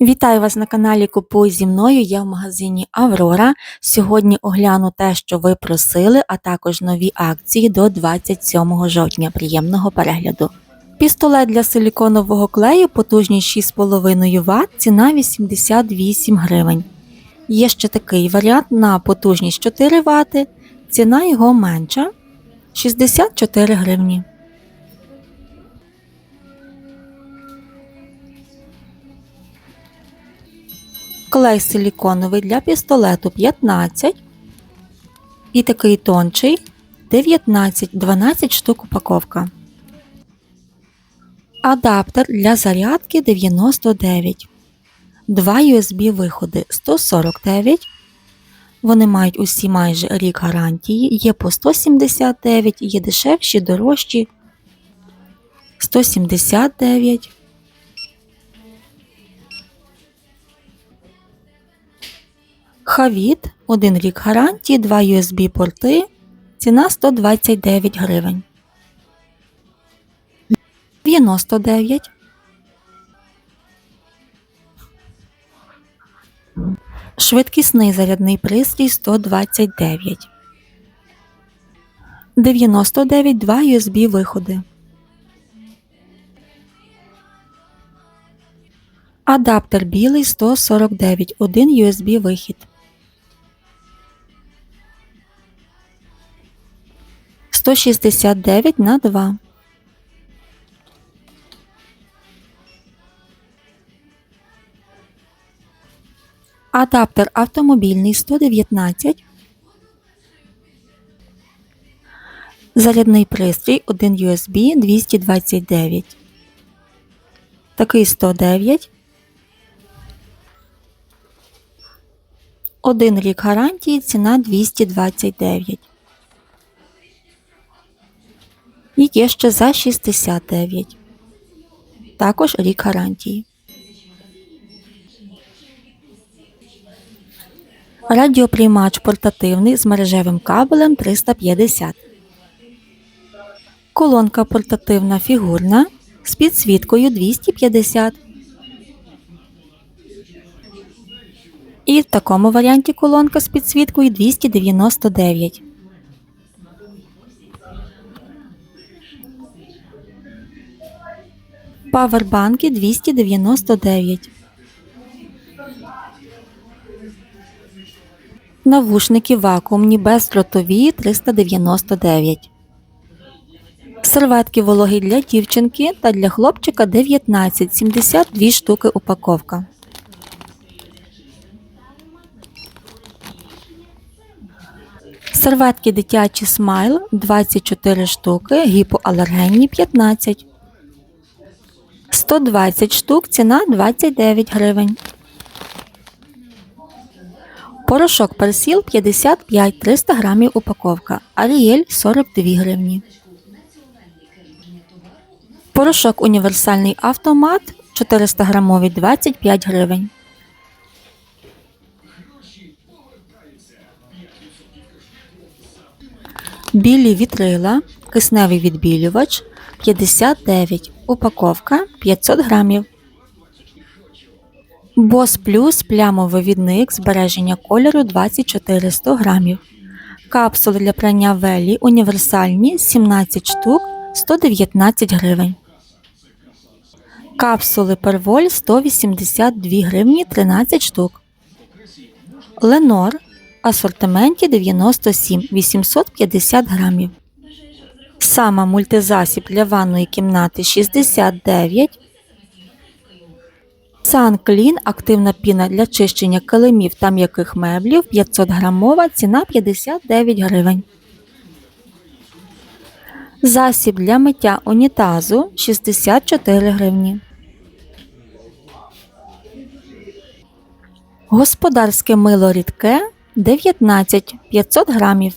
Вітаю вас на каналі Купуй зі мною. Я в магазині Аврора. Сьогодні огляну те, що ви просили, а також нові акції до 27 жовтня. Приємного перегляду. Пістолет для силіконового клею потужність 6,5 Вт, ціна 88 гривень. Є ще такий варіант на потужність 4 Вт, ціна його менша 64 гривні. Клей силіконовий для пістолету 15 і такий тонший 19, 12 штук упаковка. Адаптер для зарядки 99. Два USB виходи 149. Вони мають усі майже рік гарантії. Є по 179, є дешевші, дорожчі 179. Хавіт, один рік гарантії, два USB порти, ціна 129 гривень. 99. Швидкісний зарядний пристрій 129. 99 два USB виходи. Адаптер білий 149, один USB вихід. 169 на 2. Адаптер автомобільний 119. Зарядний пристрій 1 USB 229. Такий 109. Один рік гарантії ціна 229. І є ще за 69. Також рік гарантії. Радіоприймач портативний з мережевим кабелем 350. Колонка портативна фігурна з підсвіткою 250. І в такому варіанті колонка з підсвіткою 299. Павербанки 299. Навушники вакуумні бездротові 399. Серветки вологі для дівчинки та для хлопчика 19, 72 штуки упаковка. Серветки дитячі смайл 24 штуки, гіпоалергенні 15. 120 штук, ціна 29 гривень. Порошок персіл 55 300 грамів упаковка. Аріель 42 гривні. Порошок універсальний автомат 400 грамовий 25 гривень. Білі вітрила, кисневий відбілювач 59, упаковка 500 грамів. Бос плюс плямовий відник збереження кольору 24 100 грамів. Капсули для прання велі універсальні 17 штук 119 гривень. Капсули перволь 182 гривні 13 штук. Ленор асортименті 97 850 грамів. Сама мультизасіб для ванної кімнати 69. Санклін активна піна для чищення килимів та м'яких меблів 500 грамова, ціна 59 гривень. Засіб для миття унітазу 64 гривні. Господарське мило рідке 19 500 грамів.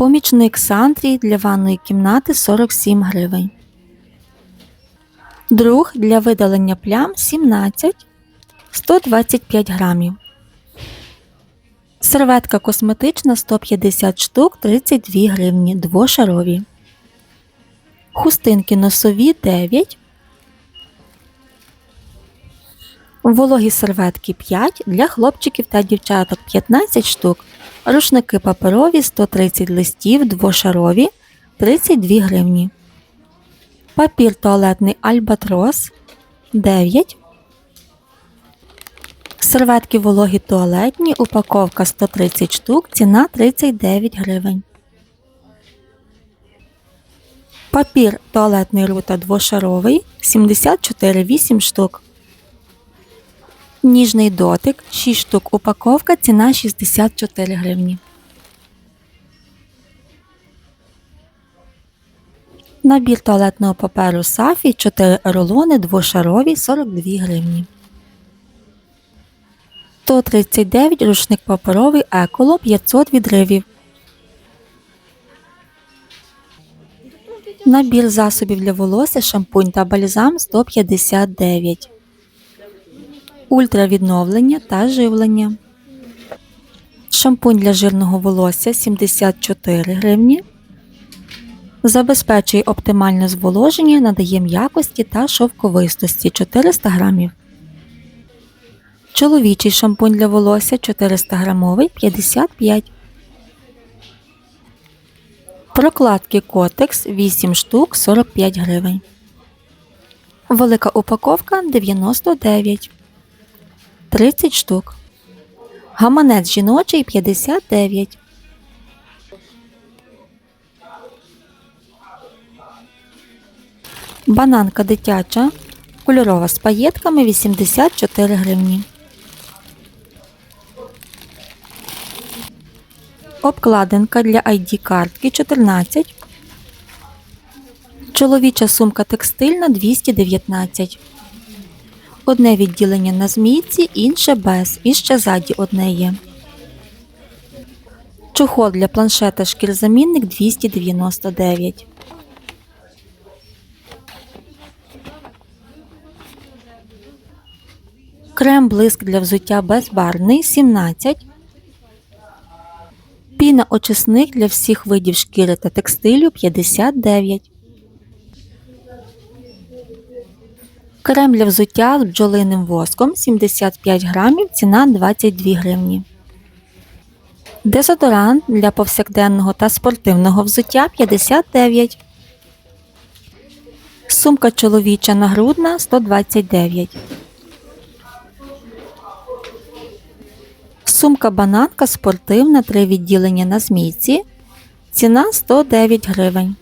Помічник Сантрій для ванної кімнати 47 гривень. Друг для видалення плям 17 125 грамів. Серветка косметична 150 штук 32 гривні двошарові. Хустинки носові 9 Вологі серветки 5 для хлопчиків та дівчаток 15 штук. Рушники паперові 130 листів, двошарові 32 гривні. Папір туалетний Альбатрос 9. Серветки вологі туалетні, упаковка 130 штук, ціна 39 гривень. Папір туалетний рута двошаровий 74,8 штук. Ніжний дотик 6 штук упаковка, ціна 64 гривні. Набір туалетного паперу Сафі 4 рулони двошарові 42 гривні. 139 рушник паперовий еколо 500 відривів. Набір засобів для волосся, шампунь та бальзам 159. Ультравідновлення та живлення. Шампунь для жирного волосся 74 гривні. Забезпечує оптимальне зволоження, надає м'якості та шовковистості 400 грамів. Чоловічий шампунь для волосся 400 грамовий 55. Прокладки Котекс 8 штук 45 гривень. Велика упаковка 99. 30 штук. Гаманець жіночий 59. Бананка дитяча. Кольорова з паєтками 84 гривні. Обкладинка для ID картки 14. Чоловіча сумка текстильна 219. Одне відділення на змійці, інше без. І ще ззаді одне є. Чохол для планшета шкірзамінник 299. Крем блиск для взуття безбарвний 17. Піна очисник для всіх видів шкіри та текстилю 59. Крем для взуття з бджолиним воском 75 грамів, ціна 22 гривні. Дезодорант для повсякденного та спортивного взуття 59. Сумка чоловіча нагрудна 129. Сумка бананка спортивна, три відділення на змійці. Ціна 109 гривень.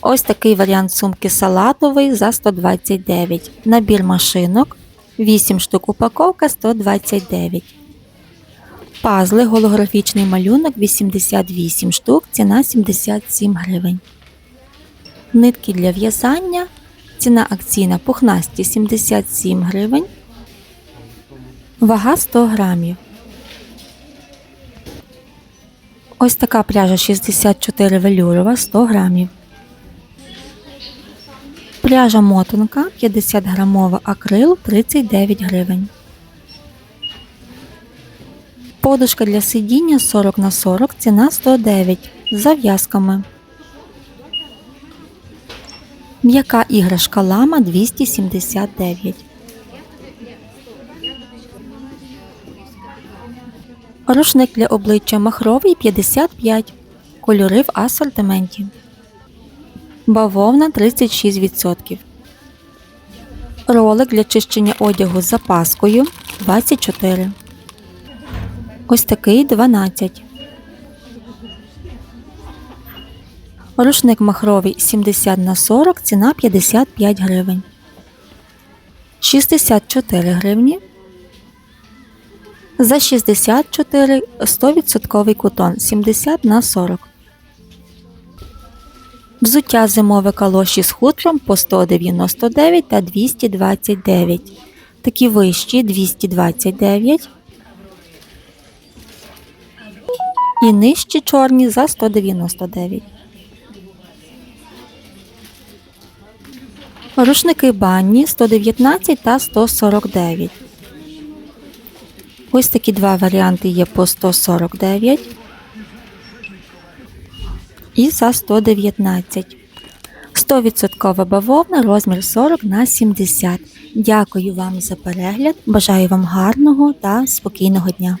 Ось такий варіант сумки салатовий за 129. Набір машинок. 8 штук упаковка 129. Пазли голографічний малюнок 88 штук, ціна 77 гривень. Нитки для в'язання. Ціна акційна пухнасті 77 гривень. Вага 100 грамів. Ось така пряжа 64 велюрова 100 грамів. Пряжа мотанка 50 грамова акрил 39 гривень. Подушка для сидіння 40 на 40 ціна 109 з зав'язками. М'яка іграшка лама 279. Рушник для обличчя махровий 55. Кольори в асортименті. Бавовна 36%. Ролик для чищення одягу з запаскою 24. Ось такий 12. Рушник махровий 70 на 40, ціна 55 гривень. 64 гривні. За 64 100% кутон 70 на 40. Взуття зимове калоші з хутром по 199 та 229. Такі вищі 229. І нижчі чорні за 199. Рушники банні 119 та 149. Ось такі два варіанти є по 149 і за 119. 100% бавовна, розмір 40 на 70. Дякую вам за перегляд. Бажаю вам гарного та спокійного дня.